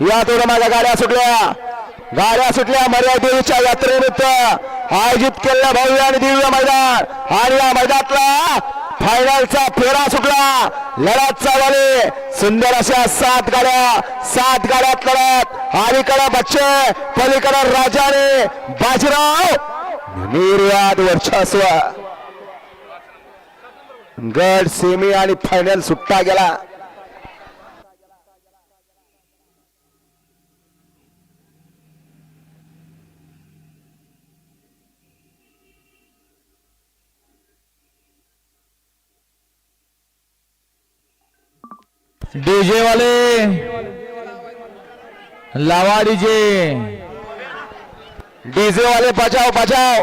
या थोडं माझ्या गाड्या सुटल्या. गाड्या सुटल्या मर्यादेवीच्या यात्रेनिमित्त आयोजित केलेल्या भव्य आणि दिव्य मैदान. आणि या मैदानातला फायनलचा फेरा सुटला. लढत चालवली सुंदर अशा सात गाड्या सात गाड्यात लढत. अलीकडे बच्चे पलीकडे राजाने. बाजीराव निर्यात वर्चस्व. गड सेमी आणि फायनल सुट्टा गेला. डीजे वाले लावा डीजे डीजे वाले बचाओ बचाओ